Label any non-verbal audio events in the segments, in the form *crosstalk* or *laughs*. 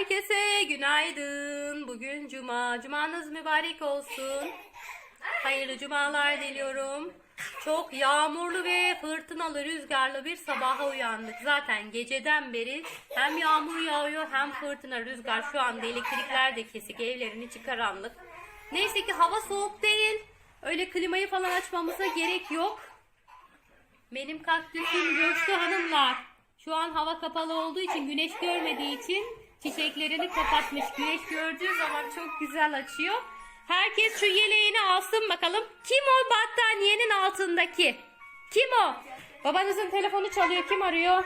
Herkese günaydın. Bugün cuma. Cumanız mübarek olsun. Hayırlı cumalar diliyorum. Çok yağmurlu ve fırtınalı, rüzgarlı bir sabaha uyandık. Zaten geceden beri hem yağmur yağıyor hem fırtına, rüzgar. Şu anda elektrikler de kesik, evlerin içi karanlık. Neyse ki hava soğuk değil. Öyle klimayı falan açmamıza gerek yok. Benim kaktüsüm coştu hanımlar. Şu an hava kapalı olduğu için güneş görmediği için çiçeklerini kapatmış. Güneş gördüğü zaman çok güzel açıyor. Herkes şu yeleğini alsın bakalım. Kim o battaniyenin altındaki? Kim o? Babanızın telefonu çalıyor. Kim arıyor?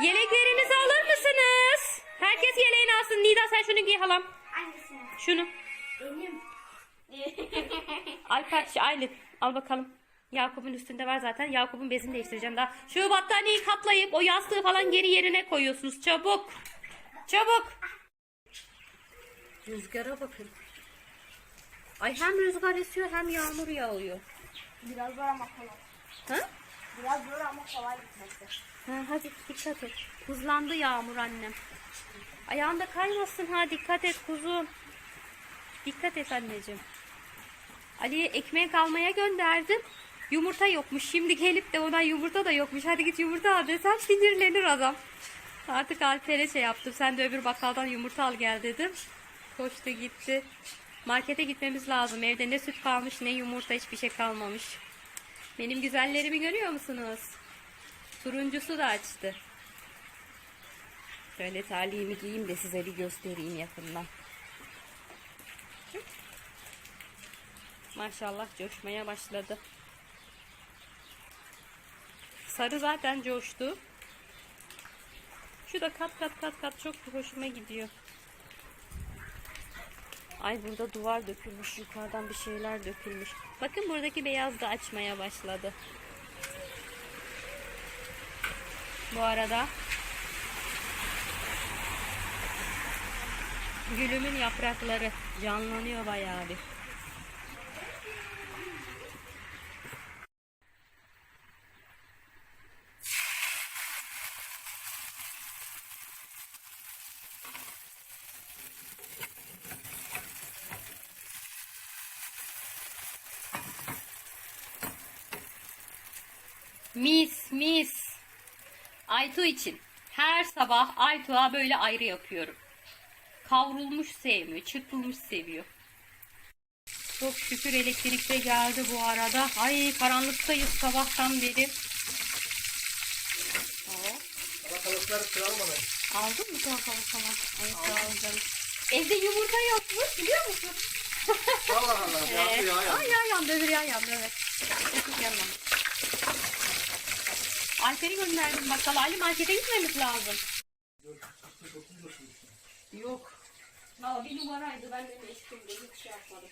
Yeleklerinizi alır mısınız? Herkes yeleğini alsın. Nida sen şunu giy halam. Hangisini? Şunu. Benim. *laughs* Alper Aylin al bakalım. Yakup'un üstünde var zaten. Yakup'un bezini değiştireceğim daha. Şu battaniyeyi katlayıp o yastığı falan geri yerine koyuyorsunuz. Çabuk. Çabuk. Rüzgara bakın. Ay hem rüzgar esiyor hem yağmur yağıyor. Biraz zor ama kolay. Ha? Biraz zor ama kolay gitmesi. ha hadi dikkat et. Hızlandı yağmur annem. Ayağında kaymasın ha dikkat et kuzum. Dikkat et anneciğim. Ali'ye ekmek almaya gönderdim. Yumurta yokmuş. Şimdi gelip de ona yumurta da yokmuş. Hadi git yumurta al desem sinirlenir adam. Artık Alper'e şey yaptım. Sen de öbür bakkaldan yumurta al gel dedim. Koştu gitti. Markete gitmemiz lazım. Evde ne süt kalmış ne yumurta hiçbir şey kalmamış. Benim güzellerimi görüyor musunuz? Turuncusu da açtı. Şöyle terliğimi giyeyim de size bir göstereyim yakından. Maşallah coşmaya başladı. Sarı zaten coştu. Şu da kat kat kat kat çok hoşuma gidiyor. Ay burada duvar dökülmüş. Yukarıdan bir şeyler dökülmüş. Bakın buradaki beyaz da açmaya başladı. Bu arada gülümün yaprakları canlanıyor bayağı bir. Mis mis. Aytu için her sabah Aytu'a böyle ayrı yapıyorum. Kavrulmuş sevmiyor, çırpılmış seviyor. Çok şükür elektrik de geldi bu arada. Ay karanlıktayız sabahtan beri. Oo, Salatalıkları kırılmadı. Aldın mı salatalık falan? Ay sağ ol canım. Evde yumurta yokmuş biliyor musun? *laughs* Allah Allah. Yandı Evet. ya yandı. Ay ya yandı öbür ya yandı evet. Öbür yanmamış. Alper'i gönderdim bakkala. Ali markete gitmemiz lazım. Yok. Valla bir numaraydı ben de meşguldü hiç şey yapmadım.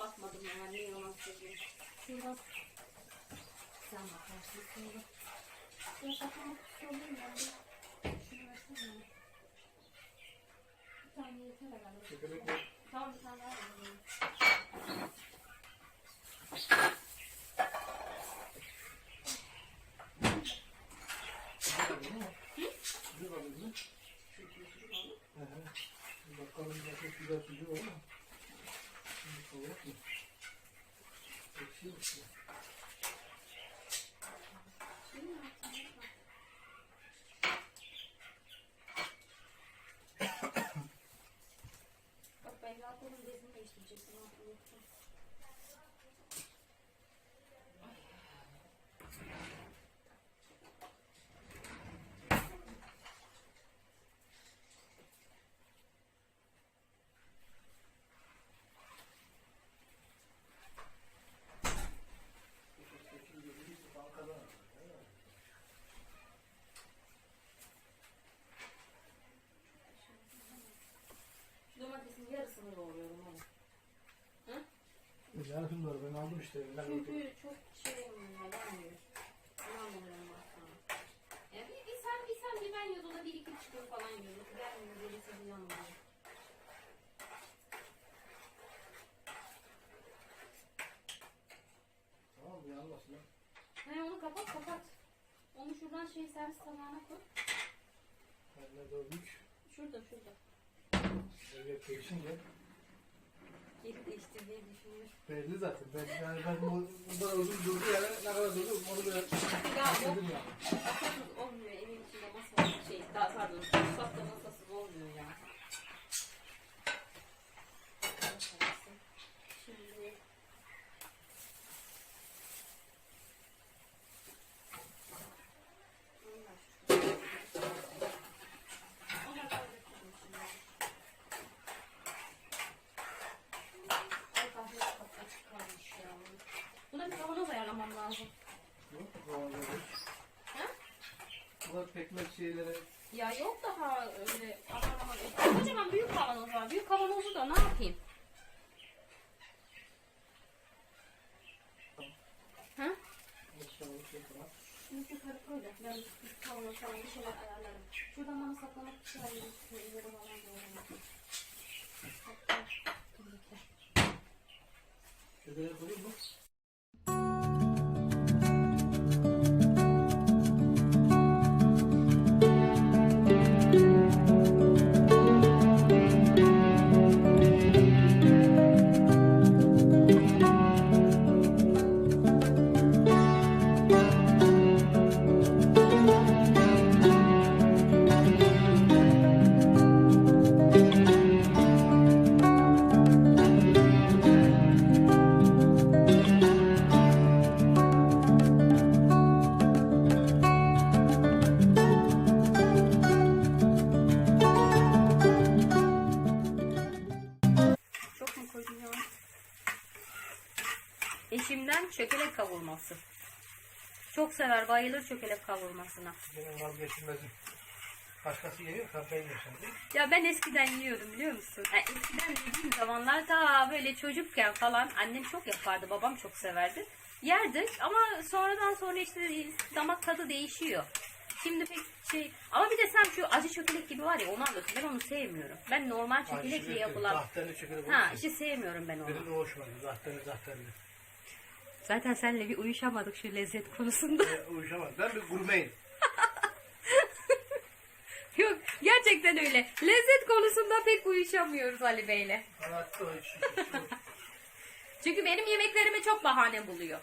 Bakmadım yani ne yalan söyleyeyim. Şuradan. Sen bakarsın sonra. Ben bakmak istiyorum ben de. Şunu versene. Bir tane yeter herhalde. Çekirdek yok. Tamam bir tane daha verelim. Sucuk alıyoruz mu? Hı hı. Bakalım ya çok güzel sucuk var ama. Şimdi soğuk mu? Ekşi mi? Bak ben zaten onun bezini değiştirecektim. ha, unuttum. Domatesin yarısını doğruyorum ama. Yani şunları ben aldım işte. aldım. Çünkü çok şey olmuyor, yanmıyor. Yanmıyorum bak. Yani bir, bir sen, bir sen bir ben bir iki çıkıyor falan yiyoruz. Gelmiyor, böyle sizi yanmıyor. Tamam mı? Yanmasın ya. He onu kapat kapat. Onu şuradan şey servis tabağına koy. Anne dövmüş. Şurada şurada. Evet değişince Geri değiştirmeyi düşünmüş. belli zaten. Ben, yani ben bu, bundan uzun durdu yani ne kadar durdu onu böyle Ya yok. dedim ya. Olmuyor evin içinde masa şey daha pardon mutfakta masasız olmuyor ya. Şimdi Ay kahve açık kalmış ya. Buna bir kavanoz ayarlamam lazım. Bu, bu arada. Ha? Bunlar pekmez şeyleri Ya yok daha öyle aman Kocaman büyük kavanoz var. Büyük kavanozu da ne yapayım? Ha? inşallah şey falan. Şimdi yukarı koy da ben bir kavanoz falan bir şeyler ayarlarım. Şuradan bana saklamak şeyler verirsin. Yere falan doğru. Hatta. Şöyle koyayım mı? Sever, bayılır çökelek kavurmasına. Benim vazgeçilmezim. Başkası yiyor, ben yiyorum. Ya ben eskiden yiyordum biliyor musun? Yani eskiden dediğim zamanlar ta böyle çocukken falan annem çok yapardı, babam çok severdi. Yerdik ama sonradan sonra işte damak tadı değişiyor. Şimdi pek şey ama bir de sen şu acı çökelek gibi var ya onu anlatın. Ben onu sevmiyorum. Ben normal çökelekle yapılan Zahterli çökelek. ha işte sevmiyorum ben onu. Benim de hoşuma gidiyor. Zahterli zahterli. Zaten seninle bir uyuşamadık şu lezzet konusunda. E, uyuşamaz. Ben bir gurmeyim. *laughs* Yok gerçekten öyle. Lezzet konusunda pek uyuşamıyoruz Ali Bey'le. Çünkü benim yemeklerime çok bahane buluyor.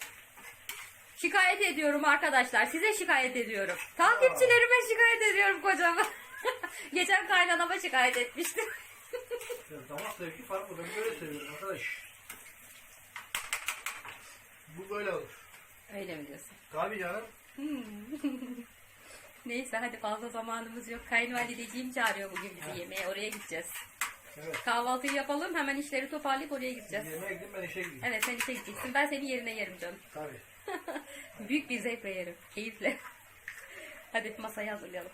Şikayet ediyorum arkadaşlar. Size şikayet ediyorum. Takipçilerime şikayet ediyorum kocama. *laughs* Geçen kaynanama şikayet etmiştim. Damak zevki farklı. Ben böyle seviyorum arkadaş. Bu böyle olur. Öyle mi diyorsun? Tabii canım. *laughs* Neyse hadi fazla zamanımız yok. Kayınvalideciğim çağırıyor bugün bizi yemeğe. Oraya gideceğiz. Evet. Kahvaltıyı yapalım. Hemen işleri toparlayıp oraya gideceğiz. Yemeğe gideyim ben işe gideyim. Evet sen işe gideceksin. Ben senin yerine yerim canım. Tabii. *laughs* Büyük bir zevkle yerim. Keyifle. Hadi masayı hazırlayalım.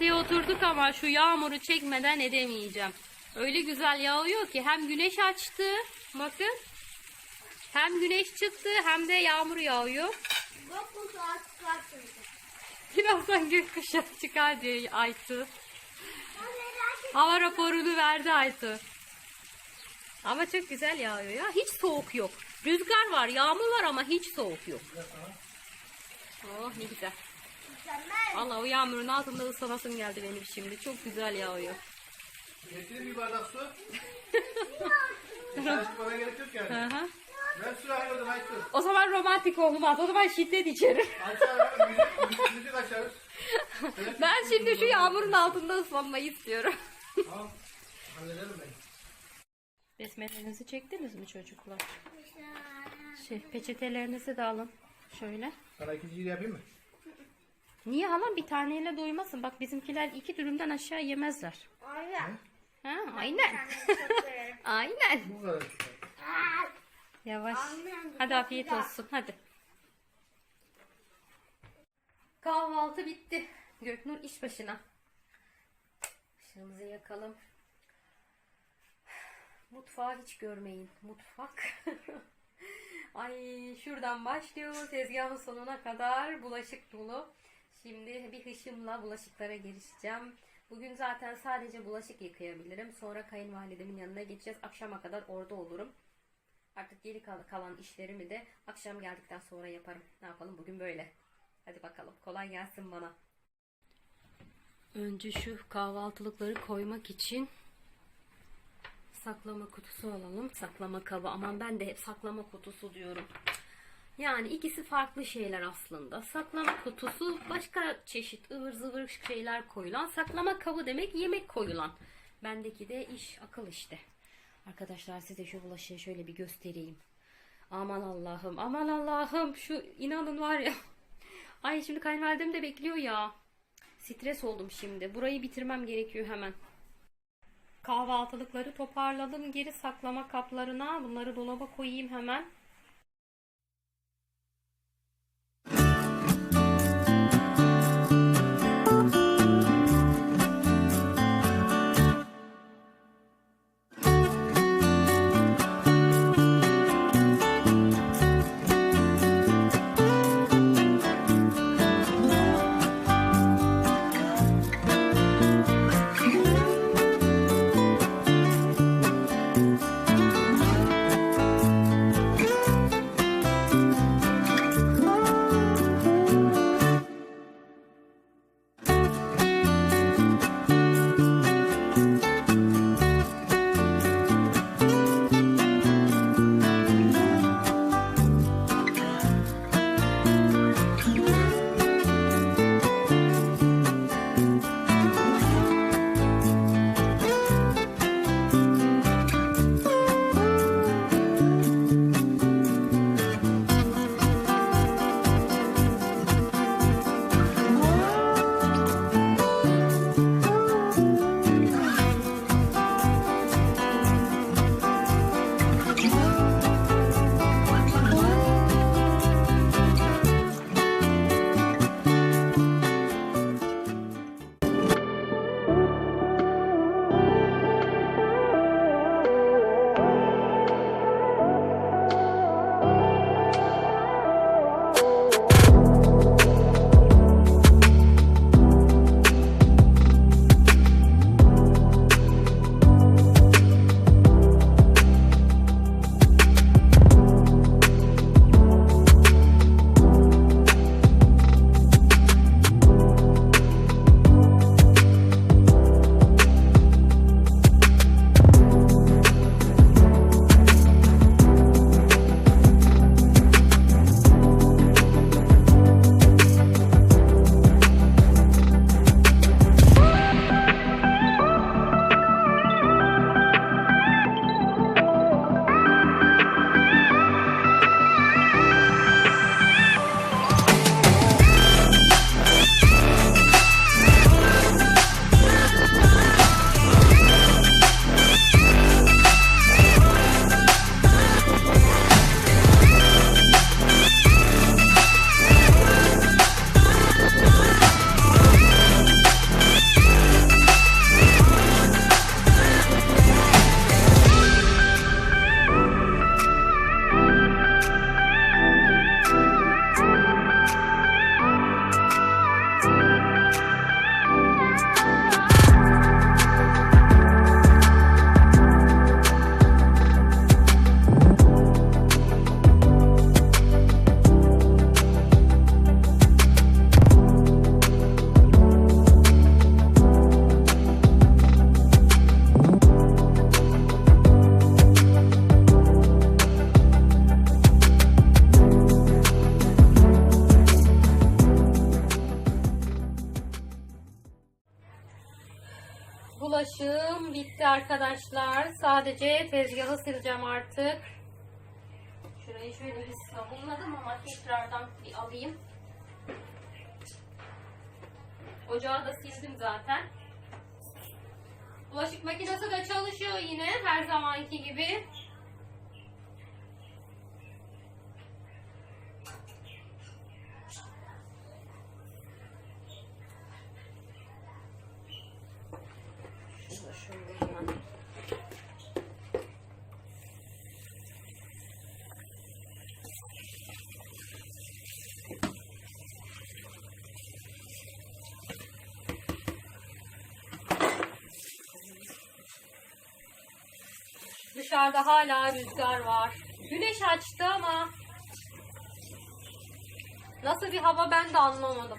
Kahvaltıya oturduk ama şu yağmuru çekmeden edemeyeceğim. Öyle güzel yağıyor ki hem güneş açtı. Bakın. Hem güneş çıktı hem de yağmur yağıyor. Birazdan gökkuşağı çıkar diye Aytu. Hava raporunu verdi Aytu. Ama çok güzel yağıyor ya. Hiç soğuk yok. Rüzgar var, yağmur var ama hiç soğuk yok. Oh ne güzel. Mükemmel. Allah o yağmurun altında ıslanasım geldi benim şimdi. Çok güzel yağıyor. Getireyim bir bardak su. Sen bana gerek yok yani. Hı hı. Ben su ayırdım Aytu. O zaman romantik olmaz. O zaman şiddet içerim. Açar, müzik, müzik, müzik açarız. Ben şimdi şu yağmurun altında ıslanmayı istiyorum. Tamam. Hallederim ben. Besmelenizi çektiniz mi çocuklar? Şey, peçetelerinizi de alın. Şöyle. Sana ikinciyi yapayım mı? Niye halam bir taneyle doymasın? Bak bizimkiler iki dürümden aşağı yemezler. Aynen. Ha, aynen. *laughs* Aynen. Bu kadar. Yavaş. Aynen. Hadi afiyet olsun. Hadi. Kahvaltı bitti. Göknur iş başına. Işığımızı yakalım. Mutfağı hiç görmeyin. Mutfak. *laughs* Ay şuradan başlıyor tezgahın sonuna kadar bulaşık dolu. Şimdi bir hışımla bulaşıklara girişeceğim. Bugün zaten sadece bulaşık yıkayabilirim. Sonra kayınvalidemin yanına geçeceğiz. Akşama kadar orada olurum. Artık geri kal- kalan işlerimi de akşam geldikten sonra yaparım. Ne yapalım bugün böyle. Hadi bakalım kolay gelsin bana. Önce şu kahvaltılıkları koymak için saklama kutusu alalım. Saklama kabı. Aman ben de hep saklama kutusu diyorum. Yani ikisi farklı şeyler aslında. Saklama kutusu başka çeşit ıvır zıvır şeyler koyulan. Saklama kabı demek yemek koyulan. Bendeki de iş akıl işte. Arkadaşlar size şu bulaşığı şöyle bir göstereyim. Aman Allah'ım aman Allah'ım şu inanın var ya. *laughs* Ay şimdi kayınvalidem de bekliyor ya. Stres oldum şimdi. Burayı bitirmem gerekiyor hemen. Kahvaltılıkları toparladım geri saklama kaplarına. Bunları dolaba koyayım hemen. Arkadaşlar. Sadece tezgahı sileceğim artık. Şurayı şöyle bir sabunladım ama tekrardan bir alayım. Ocağı da sildim zaten. Bulaşık makinesi de çalışıyor yine her zamanki gibi. Şunu da şöyle hemen. Dışarıda hala rüzgar var. Güneş açtı ama nasıl bir hava ben de anlamadım.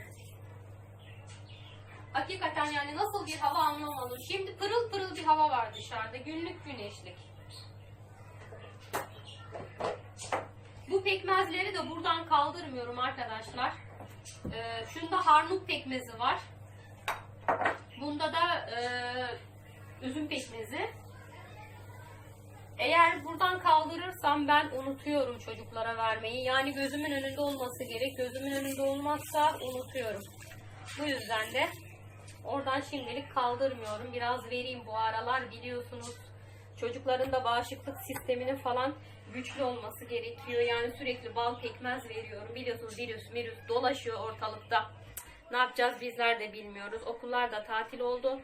Hakikaten yani nasıl bir hava anlamadım. Şimdi pırıl pırıl bir hava var dışarıda. Günlük güneşlik. Bu pekmezleri de buradan kaldırmıyorum arkadaşlar. Ee, şunda harnut pekmezi var. Bunda da e, üzüm pekmezi. Eğer buradan kaldırırsam ben unutuyorum çocuklara vermeyi. Yani gözümün önünde olması gerek. Gözümün önünde olmazsa unutuyorum. Bu yüzden de oradan şimdilik kaldırmıyorum. Biraz vereyim bu aralar biliyorsunuz. Çocukların da bağışıklık sisteminin falan güçlü olması gerekiyor. Yani sürekli bal pekmez veriyorum. Biliyorsunuz virüs virüs dolaşıyor ortalıkta. Ne yapacağız bizler de bilmiyoruz. Okullar da tatil oldu.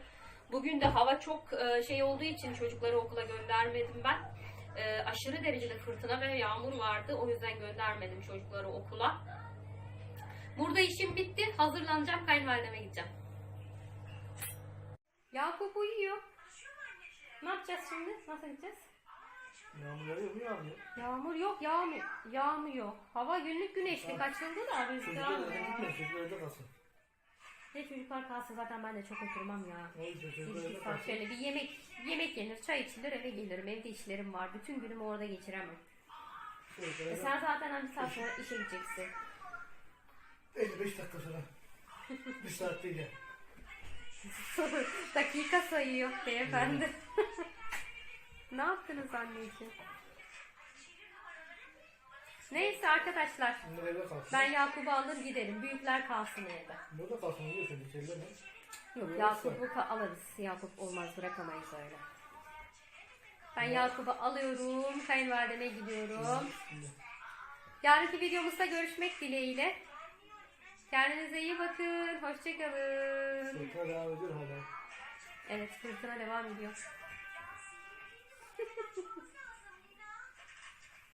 Bugün de hava çok e, şey olduğu için çocukları okula göndermedim ben. E, Aşırı derecede fırtına ve yağmur vardı. O yüzden göndermedim çocukları okula. Burada işim bitti. Hazırlanacağım. Kayınvalideme gideceğim. Yakup uyuyor. Ne yapacağız şimdi? Nasıl gideceğiz? Yağmur yağıyor mu yağmıyor? Yağmur yok, yağmur. Yağmıyor. Hava günlük güneşlik açıldı da rüzgar Çocuklar evde gitmeyin. Çocuklar evde kalsın. Ne çocuklar kalsa zaten ben de çok oturmam ya. Çocuklar şöyle bir yemek yemek yenir, çay içilir, eve gelirim. Evde işlerim var. Bütün günümü orada geçiremem. Çocuklar E sen zaten bir saat sonra işe gideceksin. 55 dakika sonra. Bir saat değil ya. *laughs* Dakika sayıyor beyefendi. *laughs* ne yaptınız anneciğim? Neyse arkadaşlar. Bunlar evde kalsın. Ben Yakup'u alır giderim. Büyükler kalsın evde. Burada kalsın biliyorsun. İçeride mi? Yok Yok, Yakup'u ka- alırız. Yakup olmaz bırakamayız öyle. Ben Yakup'u alıyorum. Kayınvalideme gidiyorum. Yarınki videomuzda görüşmek dileğiyle. Kendinize iyi bakın. Hoşçakalın. Fırtına devam ediyor hala. Evet fırtına devam ediyor. *laughs*